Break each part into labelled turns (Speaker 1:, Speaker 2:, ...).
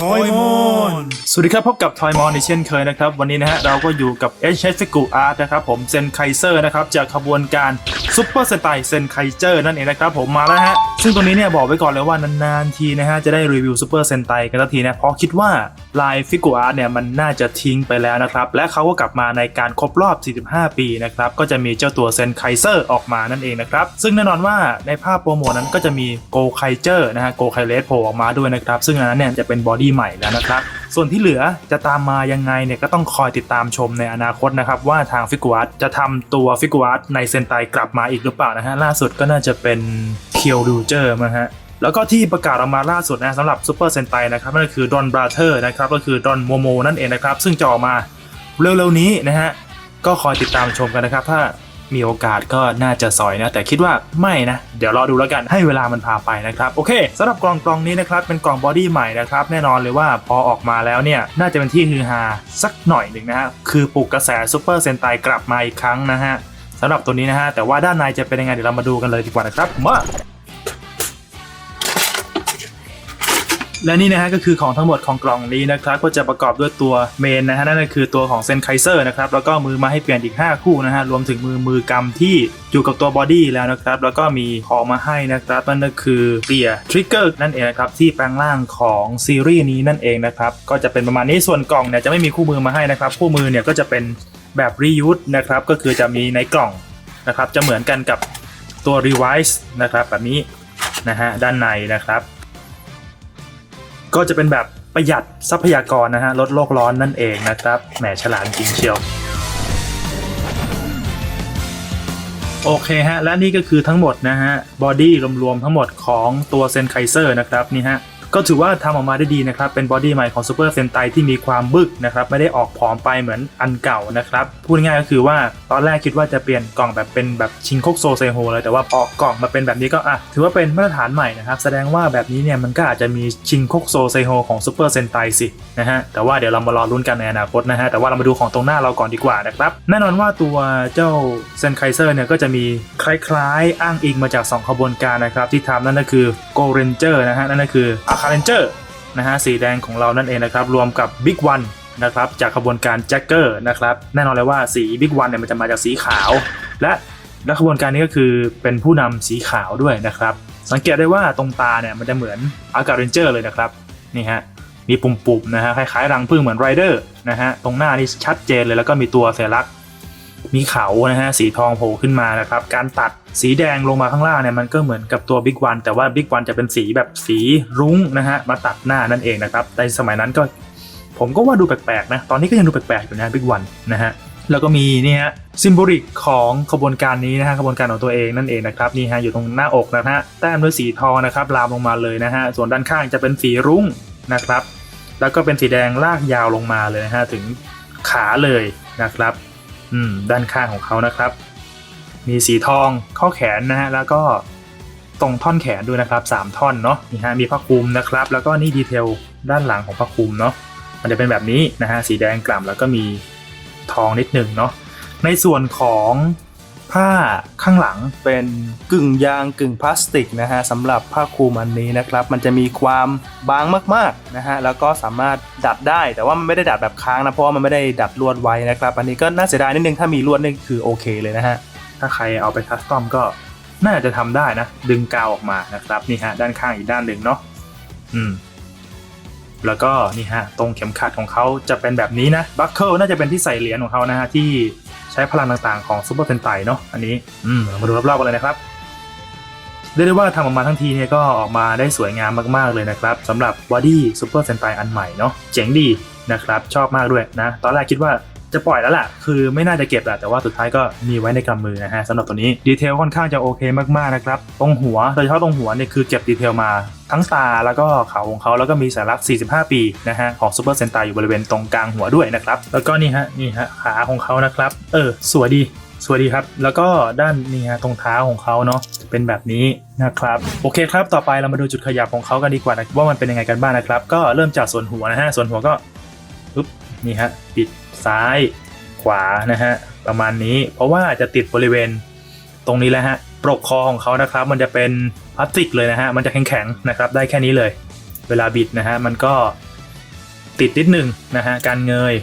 Speaker 1: Hoy สวัสดีครับ พบกับทอยมอนในเช่นเคยนะครับ วันนี้นะฮะเราก็อยู่กับ h h f i g u Art นะครับผมเซนไคเซอร์นะครับ จากขบวนการซุปเปอร์สไตล์เซนไคเจอร์นั่นเองนะครับผมมาแล้วฮะ ซึ่งตรงนี้เนี่ยบอกไว้ก่อนเลยว่านานๆทีนะฮะ จะได้รีวิวซุปเปอร์เซนไตกันสักทีนะ เพราะคิดว่าลายฟิกูอาร์ตเนี่ยมันน่าจะทิ้งไปแล้วนะครับ และเขาก็กลับมาในการครบรอบ 45 ปีนะครับ ก็จะมีเจ้าตัวเซนไคเซอร์ออกมานั่นเองนะครับ ซึ่งแน่นอนว่าในภาพโปรโมทนั้นก็จะมีโกไคเจอร์นะฮะโกไคเลสโผล่ออกมาด้วยนะครับซึ่งอันนั้นเนี่ยจะเป็นบอดี้ใหม่แล้วนะครับ ส่วนที่เหลือจะตามมายังไงเนี่ยก็ต้องคอยติดตามชมในอนาคตนะครับ ว่าทางฟิกูอาร์ตจะทำตัวฟิกูอาร์ตในเซนไตกลับมาอีกหรือเปล่านะฮะล่าสุดก็น่าจะเป็นเคียวดูเจอร์มาฮะแล้วก็ที่ประกาศออกมาล่าสุดนะสำหรับซูเปอร์เซนไตนะครับนั่นก็คือดอนบราเธอร์นะครับก็คือดอนโมโมนั่นเองนะครับซึ่งจะออกมาเร็วๆนี้นะฮะก็คอยติดตามชมกันนะครับ ถ้า มีโอกาสก็น่าจะสอยนะ แต่คิดว่าไม่นะ เดี๋ยวรอดูแล้วกันให้เวลามันพาไปนะครับโอเคสำหรับกล่องกล่องนี้นะครับเป็นกล่องบอดี้ใหม่นะครับแน่นอนเลยว่าพอออกมาแล้วเนี่ยน่าจะเป็นที่ฮือฮาสักหน่อยหนึ่งนะฮะคือปลุกกระแสซูเปอร์เซนไตกลับมาอีกครั้งนะฮะสำหรับตัวนี้นะฮะแต่ว่าด้านในจะเป็นยังไงเดี๋ยวเรามาดูกันเลยดีกว่านะครับมา และนี่นะฮะก็คือของทั้งหมดของกล่องนี้นะครับก็จะประกอบด้วยตัวเมนนะฮะนั่นก็คือตัวของเซนไคเซอร์นะครับแล้วก็มือมาให้เปลี่ยนอีก 5 คู่นะฮะรวมถึงมือมือกำที่อยู่กับตัวบอดี้แล้วนะครับแล้วก็มีของมาให้นะครับนั่นก็คือเปียทริกเกอร์นั่นเองนะครับที่แปลงร่างของซีรีส์นี้นั่นเองนะครับก็จะเป็นประมาณนี้ส่วนกล่องเนี่ยจะไม่มีคู่มือมาให้นะครับคู่มือเนี่ยก็จะเป็นแบบรียูสนะครับก็คือจะมีในกล่องนะครับจะเหมือนกันกับตัว Revise นะครับแบบนี้นะฮะด้านในนะครับ ก็จะเป็นแบบประหยัดทรัพยากรนะฮะลดโลกร้อนนั่นเองนะครับแหมฉลาดจริงเชียวโอเคฮะและนี่ก็คือทั้งหมดนะฮะบอดี้รวมๆทั้งหมดของตัวเซนไคเซอร์นะครับนี่ฮะ ก็ถือว่าทำออกมาได้ดีนะครับ เป็นบอดี้ใหม่ของซูเปอร์เซนไตที่มีความบึกนะครับ ไม่ได้ออกผอมไปเหมือนอันเก่านะครับ พูดง่ายๆก็คือว่าตอนแรกคิดว่าจะเปลี่ยนกล่องแบบเป็นแบบชิงโคกโซเซโฮเลยแต่ว่าพอกล่องมาเป็นแบบนี้ก็อะถือว่าเป็นมาตรฐานใหม่นะครับ แสดงว่าแบบนี้เนี่ยมันก็อาจจะมีชิงโคกโซเซโฮของซูเปอร์เซนไตสินะฮะแต่ว่าเดี๋ยวเรามารอลุ้นกันในอนาคตนะฮะแต่ว่าเรามาดูของตรงหน้าเราก่อนดีกว่านะครับแน่นอนว่าตัวเจ้าเซนไคเซอร์เนี่ยก็จะมีคล้ายๆ อ้างอิงมาจาก 2 ขบวนการนะครับที่ทำนั่นก็คือโกเรนเจอร์นะฮะนั่นก็คืออาคาเรนเจอร์นะฮะสีแดงของเรานั่นเองนะครับ รวมกับบิ๊กวันนะครับจากขบวนการแจ็คเกอร์นะครับแน่นอนเลยว่าสีบิ๊กวันเนี่ยมันจะมาจากสีขาว และและขบวนการนี้ก็คือเป็นผู้นำสีขาวด้วยนะครับ สังเกตได้ว่าตรงตาเนี่ยมันจะเหมือนอากาเรนเจอร์เลยนะครับนี่ฮะมีปุ่มๆนะฮะคล้ายๆรังผึ้งเหมือนไรเดอร์นะฮะตรงหน้านี่ชัดเจนเลยแล้วก็มีตัวสัญลักษณ์ มีเขานะฮะสีทองโผล่ขึ้นมานะครับ การตัดสีแดงลงมาข้างล่างเนี่ยมันก็เหมือนกับตัวบิ๊กวันแต่ว่าบิ๊กวันจะเป็นสีแบบสีรุ้งนะฮะมาตัดหน้านั่นเองนะครับในสมัยนั้นก็ผมก็ว่าดูแปลกๆนะตอนนี้ก็ยังดูแปลกๆอยู่นะบิ๊กวันนะฮะแล้วก็มีนี่ฮะซิมโบลิกของขบวนการนี้นะฮะขบวนการของตัวเองนั่นเองนะครับนี่ฮะอยู่ตรงหน้าอกนะฮะแต้มด้วยสีทองนะครับลามลงมาเลยนะฮะส่วนด้านข้างจะเป็นสีรุ้งนะครับ แล้วก็เป็นสีแดงลากยาวลงมาเลยนะฮะถึงขาเลยนะครับ อืมด้านข้างของเขานะครับ มีสีทองข้อแขนนะฮะแล้วก็ตรงท่อนแขนด้วยนะครับสามท่อนเนาะนี่ฮะมีผ้าคลุมนะครับ แล้วก็นี่ดีเทลด้านหลังของผ้าคลุมเนาะมันจะเป็นแบบนี้นะฮะสีแดงกล่ำแล้วก็มีทองนิดหนึ่งเนาะในส่วนของ ผ้าข้างหลังเป็นกึ่งยางกึ่งพลาสติกนะฮะสำหรับผ้าคลุมอันนี้นะครับ มันจะมีความบางมากๆนะฮะแล้วก็สามารถดัดได้แต่ว่ามันไม่ได้ดัดแบบค้างนะเพราะว่ามันไม่ได้ดัดลวดไว้นะครับ อันนี้ก็น่าเสียดายนิดนึงถ้ามีลวดนี่คือโอเคเลยนะฮะถ้าใครเอาไปคัสตอมก็น่าจะทำได้นะ ดึงกาวออกมานะครับนี่ฮะด้านข้างอีกด้านหนึ่งเนาะอืมแล้วก็นี่ฮะตรงเข็มขัดของเขาจะเป็นแบบนี้นะบัคเกิลน่าจะเป็นที่ใส่เหรียญของเขานะฮะที่ ใช้พลังต่างๆของซูเปอร์เซนไตเนาะอันนี้อืมามาดูรอบๆกันเลยนะครับเรียกได้ว่าทำออกมาทั้งทีเนี่ยก็ออกมาได้สวยงามมากๆเลยนะครับสำหรับวอดี้ซูเปอร์เซนไตอันใหม่เนาะเจ๋งดีนะครับ ชอบมากด้วยนะ ตอนแรกคิดว่า จะปล่อยแล้วแหละคือไม่น่าจะเก็บแหละแต่ว่าสุดท้ายก็มีไว้ในกำมือนะฮะสำหรับตัวนี้ดีเทลค่อนข้างจะโอเคมากๆนะครับตรงหัวโดยเฉพาะตรงหัวเนี่ยคือเก็บดีเทลมาทั้งตาแล้วก็เขาของเขาแล้วก็มีสัญลักษณ์ 45 ปีนะฮะของซูเปอร์เซนไตอยู่บริเวณตรงกลางหัวด้วยนะครับแล้วก็นี่ฮะนี่ฮะขาของเขานะครับเออสวยดีสวยดีครับ แล้วก็ด้านนี่ฮะตรงเท้าของเขาเนาะเป็นแบบนี้นะครับโอเคครับต่อไปเรามาดูจุดขยับของเขากันดีกว่านะว่ามันเป็นยังไงกันบ้างนะครับ ก็เริ่มจากส่วนหัวนะฮะส่วนหัวก็ นี่ฮะปิดซ้ายขวานะฮะประมาณนี้ เพราะว่าจะติดบริเวณตรงนี้แหละฮะปลกคอของเขานะครับ มันจะเป็นพลาสติกเลยนะฮะมันจะแข็งๆนะครับ ได้แค่นี้เลย เวลาบิดนะฮะมันก็ติดนิดหนึ่งนะฮะการเงย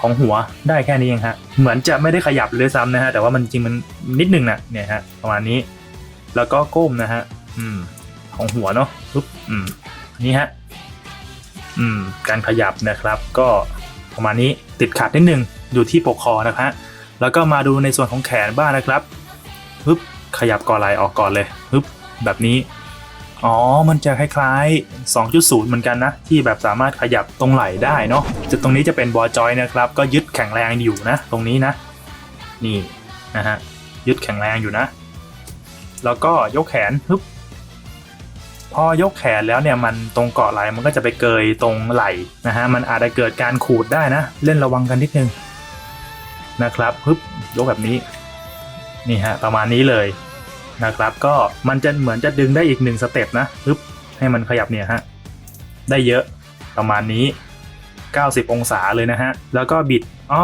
Speaker 1: ของหัวได้แค่นี้เองฮะเหมือนจะไม่ได้ขยับเลยซ้ำนะฮะแต่ว่ามันจริงมันนิดหนึ่งนะเนี่ยฮะประมาณนี้ แล้วก็ก้มนะฮะอืมของหัวเนาะปุ๊บอืมนี่ฮะอืมการขยับนะครับก็ ประมาณนี้ติดขัดนิดหนึงอยู่ที่ปกคอนะฮะแล้วก็มาดูในส่วนของแขนบ้างนะครับปึ๊บขยับก่อไหลออกก่อนเลยปึ๊บแบบนี้อ๋อ มันจะคล้ายๆ 2.0 เหมือนกันนะ ที่แบบสามารถขยับตรงไหล่ได้เนาะจุดตรงนี้จะเป็นบอจอยนะครับ ก็ยึดแข็งแรงอยู่นะ ตรงนี้นะ นี่นะฮะยึดแข็งแรงอยู่นะ แล้วก็ยกแขนฮึบ พอยกแขนแล้วเนี่ยมันตรงเกาะไหล่มันก็จะไปเกยตรงไหล่นะฮะมันอาจจะเกิดการขูดได้นะ เล่นระวังกันนิดนึงนะครับฮึบยกแบบนี้นี่ฮะประมาณนี้เลยนะครับก็มันจะเหมือนจะดึงได้อีกหนึ่งสเต็ปนะปึ๊บให้มันขยับเนี่ยฮะได้เยอะประมาณนี้ 90 องศาเลยนะฮะแล้วก็บิดอ๋อ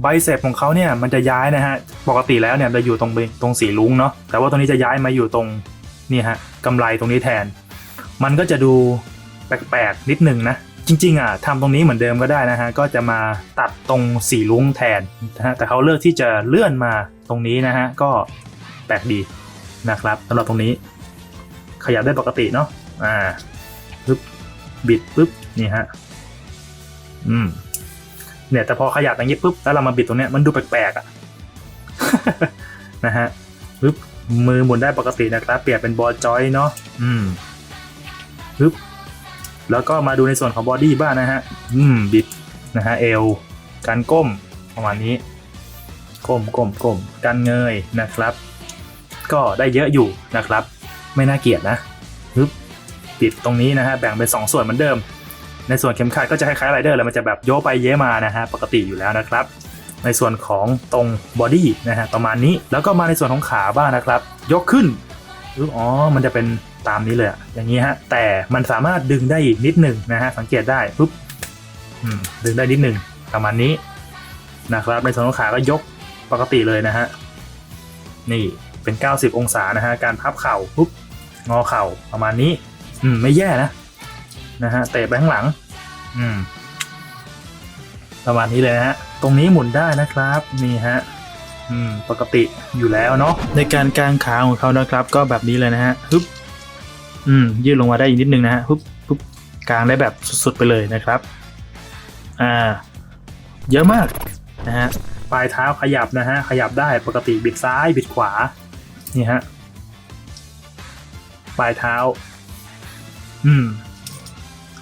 Speaker 1: ไบเซปของเขาเนี่ยมันจะย้ายนะฮะปกติแล้วเนี่ยเราอยู่ตรงตรงสีลุงเนาะแต่ว่าตรงนี้จะย้ายมาอยู่ตรง นี่ฮะกำไรตรงนี้แทน มันก็จะดูแปลกๆนิดนึงนะ จริงๆอะทำตรงนี้เหมือนเดิมก็ได้นะฮะ ก็จะมาตัดตรงสีลุ้งแทนนะฮะแต่เขาเลือกที่จะเลื่อนมาตรงนี้นะฮะ ก็แปลกดีนะครับสำหรับตรงนี้ ขยับได้ปกติเนาะอ่าปึ๊บบิดปึ๊บนี่ฮะอืมเนี่ยแต่พอขยับอย่างนี้ปุ๊บแล้วเรามาบิดตรงเนี้ยมันดูแปลกๆอะนะฮะปึ๊บ มือหมุนได้ปกตินะครับ เปลี่ยนเป็นบอลจอยเนาะอืมปึ๊บแล้วก็มาดูในส่วนของบอดี้บ้างนะฮะ อืม บิดนะฮะ เอว การก้มประมาณนี้ ก้มก้มก้มการเงยนะครับ ก็ได้เยอะอยู่นะครับ ไม่น่าเกลียดนะปึ๊บปิดตรงนี้นะฮะ แบ่งเป็น 2 ส่วนเหมือนเดิม ในส่วนเข็มขัดก็จะคล้ายๆไรเดอร์เลยมันจะแบบโยกไปเย้มานะฮะ ปกติอยู่แล้วนะครับ ในส่วนของตรงบอดี้นะฮะประมาณนี้แล้วก็มาในส่วนของขาบ้างนะครับ ยกขึ้นอ๋อมันจะเป็นตามนี้เลยอย่างนี้ฮะแต่มันสามารถดึงได้อีกนิดหนึ่งนะฮะสังเกตได้ปุ๊บดึงได้นิดหนึ่งประมาณนี้นะครับ ในส่วนของขาก็ยกปกติเลยนะฮะนี่เป็น 90 องศานะฮะการพับเข่าปุ๊บงอเข่าประมาณนี้ อืมไม่แย่นะนะฮะเตะไปข้างหลัง อืม ประมาณนี้เลยฮะ ตรงนี้หมุนได้นะครับนี่ฮะอืมปกติอยู่แล้วเนาะในการกางขาของเขานะครับ ก็แบบนี้เลยนะฮะฮึบอืมยืดลงมาได้อีกนิดนึงนะฮะฮึบฮึบกางได้แบบสุดๆไปเลยนะครับ อ่า เยอะมากนะฮะปลายเท้าขยับนะฮะขยับได้ปกติบิดซ้ายบิดขวานี่ฮะปลายเท้า อืม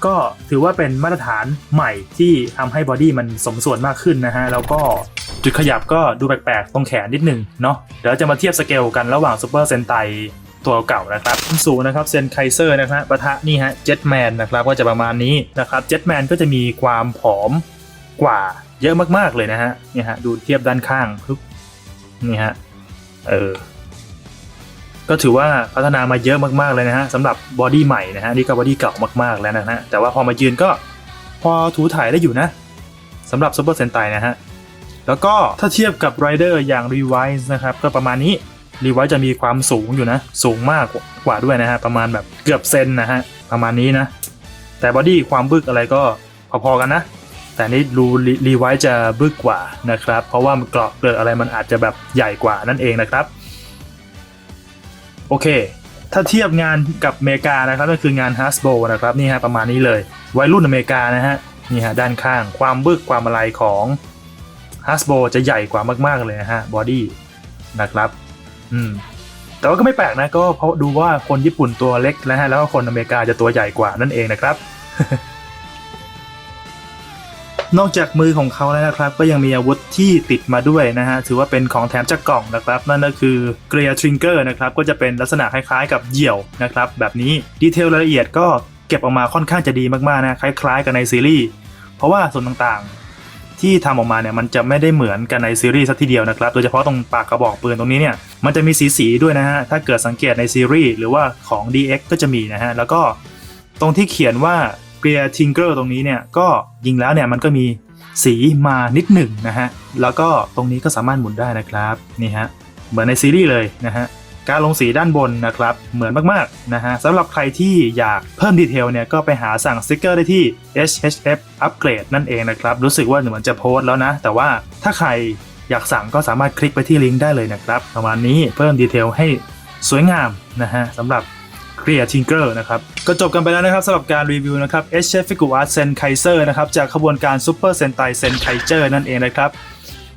Speaker 1: ก็ถือว่าเป็นมาตรฐานใหม่ที่ทำให้บอดี้มันสมส่วนมากขึ้นนะฮะ แล้วก็จุดขยับก็ดูแปลกๆ ตรงแขนนิดนึงเนาะเดี๋ยวจะมาเทียบสเกลกันระหว่างซูเปอร์เซนไตตัวเก่านะครับสูงนะครับเซนไคเซอร์นะครับปะทะนี่ฮะเจ็ตแมนนะครับก็จะประมาณนี้นะครับเจ็ตแมนก็จะมีความผอมกว่าเยอะมากๆเลยนะฮะนี่ฮะดูเทียบด้านข้างนี่ฮะเออ ก็ถือว่าพัฒนามาเยอะมากๆเลยนะฮะสำหรับบอดี้ใหม่นะฮะนี่ก็บอดี้เก่ามากๆแล้วนะฮะแต่ว่าพอมายืนก็พอถูถ่ายได้อยู่นะสำหรับซูเปอร์เซนไตนะฮะแล้วก็ถ้าเทียบกับไรเดอร์อย่าง r e v i s e นะครับก็ประมาณนี้ r e v i s e จะมีความสูงอยู่นะ สูงมากกว่าด้วยนะฮะประมาณแบบเกือบเซนนะฮะประมาณนี้นะ แต่บอดี้ความบึกอะไรก็พอๆกันนะแต่นี่รูรีไวซ์จะบึกกว่านะครับ เพราะว่ามันเกราะเกลืออะไรมันอาจจะแบบใหญ่กว่านั่นเองนะครับ โอเค ถ้าเทียบงานกับอเมริกานะครับก็คืองาน Hasbro นะครับนี่ฮะประมาณนี้เลย วัยรุ่นอเมริกานะฮะนี่ฮะด้านข้างความบึกความอะไรของ Hasbro จะใหญ่กว่ามาก ๆ เลยนะฮะบอดี้นะครับอืมแต่ว่าก็ไม่แปลกนะก็เพราะดูว่าคนญี่ปุ่นตัวเล็กนะฮะแล้วก็คนอเมริกาจะตัวใหญ่กว่านั่นเองนะครับ นอกจากมือของเขาแล้วนะครับ ก็ยังมีอาวุธที่ติดมาด้วยนะฮะถือว่าเป็นของแถมจากกล่องนะครับ นั่นก็คือเกรียทริงเกอร์นะครับก็จะเป็นลักษณะคล้ายๆ กับเหยี่ยวนะครับแบบนี้ดีเทลรายละเอียดก็เก็บออกมาค่อนข้างจะดีมากๆนะคล้ายๆ กับในซีรีส์เพราะว่าส่วนต่างๆ ที่ทำออกมาเนี่ยมันจะไม่ได้เหมือนกันในซีรีส์สักทีเดียวนะครับโดยเฉพาะตรงปากกระบอกปืนตรงนี้เนี่ยมันจะมีสีๆด้วยนะฮะถ้าเกิดสังเกตในซีรีส์หรือว่าของ DX ก็จะมีนะฮะแล้วก็ตรงที่เขียนว่า เกียร์ทิงเกอร์ตรงนี้เนี่ยก็ยิงแล้วเนี่ยมันก็มีสีมานิดหนึ่งนะฮะ แล้วก็ตรงนี้ก็สามารถหมุนได้นะครับนี่ฮะเหมือนในซีรีส์เลยนะฮะการลงสีด้านบนนะครับเหมือนมากๆนะฮะสำหรับใครที่อยากเพิ่มดีเทลเนี่ยก็ไปหาสั่งสติกเกอร์ได้ที่ HHF Upgrade นั่นเองนะครับรู้สึกว่าเหมือนจะโพสต์แล้วนะ แต่ว่าถ้าใครอยากสั่งก็สามารถคลิกไปที่ลิงก์ได้เลยนะครับประมาณนี้เพิ่มดีเทลให้สวยงามนะฮะสำหรับ c r e a Tinker นะครับก็จบกันไปแล้วนะครับสำหรับการรีวิวนะครับ h f i g u Art Sen Kaiser นะครับจากขบวนการ Super Sentai Sen Kaiser นั่นเองนะครับ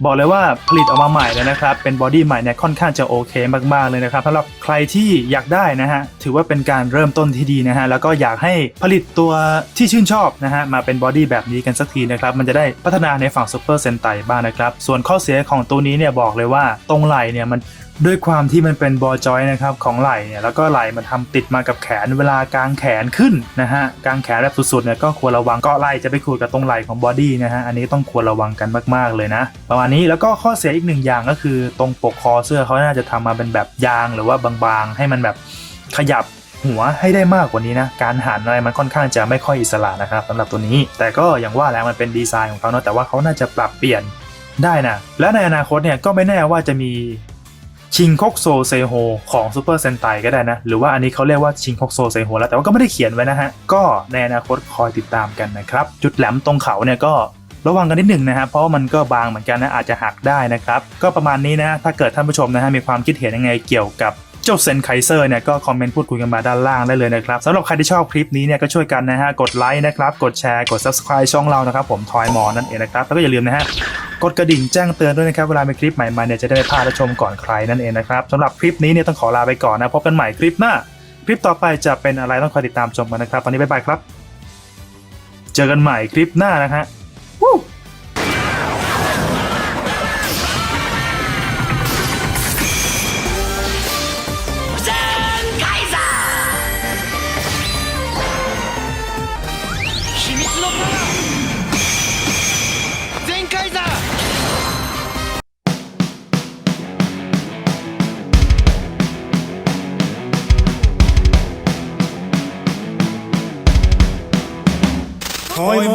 Speaker 1: บอกเลยว่าผลิตออกมาใหม่แล้วนะครับ เป็นบอดี้ใหม่เนี่ยค่อนข้างจะโอเคมากๆเลยนะครับสำหรับใครที่อยากได้นะฮะ ถือว่าเป็นการเริ่มต้นที่ดีนะฮะ แล้วก็อยากให้ผลิตตัวที่ชื่นชอบนะฮะ มาเป็นบอดี้แบบนี้กันสักทีนะครับ มันจะได้พัฒนาในฝั่ง Super Sentai บ้างนะครับ ส่วนข้อเสียของตัวนี้เนี่ยบอกเลยว่าตรงไหล่เนี่ยมัน ด้วยความที่มันเป็นบอจอยนะครับของไหล่เนี่ยแล้วก็ไหล่มันทำติดมากับแขนเวลากางแขนขึ้นนะฮะกางแขนแบบสุดๆเนี่ยก็ควรระวังเก็ไหล่จะไปขูดกับตรงไหล่ของบอดี้นะฮะอันนี้ต้องควรระวังกันมากๆเลยนะ ประมาณนี้แล้วก็ข้อเสียอีกหนึ่งอย่างก็คือตรงปกคอเสื้อเขาน่าจะทำมาเป็นแบบยางหรือว่าบางๆ ให้มันแบบขยับหัวให้ได้มากกว่านี้นะ การหันอะไรมันค่อนข้างจะไม่ค่อยอิสระนะครับสำหรับตัวนี้ แต่ก็อย่างว่าแล้วมันเป็นดีไซน์ของเขาเนาะแต่ว่าเขาน่าจะปรับเปลี่ยนได้นะ และในอนาคตเนี่ยก็ไม่แน่ว่าจะมี ชิงคกโซเซโฮของซูเปอร์เซนไตก็ได้นะ หรือว่าอันนี้เขาเรียกว่าชิงคกโซเซโฮแล้วแต่ว่าก็ไม่ได้เขียนไว้นะฮะ ก็ในอนาคตคอยติดตามกันนะครับ จุดแหลมตรงเขาเนี่ยก็ระวังกันนิดหนึ่งนะฮะเพราะมันก็บางเหมือนกันนะอาจจะหักได้นะครับ ก็ประมาณนี้นะ ถ้าเกิดท่านผู้ชมนะฮะมีความคิดเห็นยังไงเกี่ยวกับเจ้าเซนไคเซอร์เนี่ยก็คอมเมนต์พูดคุยกันมาด้านล่างได้เลยนะครับสำหรับใครที่ชอบคลิปนี้เนี่ยก็ช่วยกันนะฮะ กดไลค์นะครับ กดแชร์ กด subscribe ช่องเรานะครับผมทอยมอนั่นเองนะครับ แล้วก็อย่าลืมนะฮะ กดกระดิ่งแจ้งเตือนด้วยนะครับ เวลามีคลิปใหม่มาเนี่ยจะได้ไม่พลาดและชมก่อนใครนั่นเองนะครับสำหรับคลิปนี้เนี่ยต้องขอลาไปก่อนนะพบกันใหม่คลิปหน้า คลิปต่อไปจะเป็นอะไรต้องคอยติดตามชมกันนะครับตอนนี้บ๊ายบายครับ เจอกันใหม่คลิปหน้านะฮะ ทอยมอ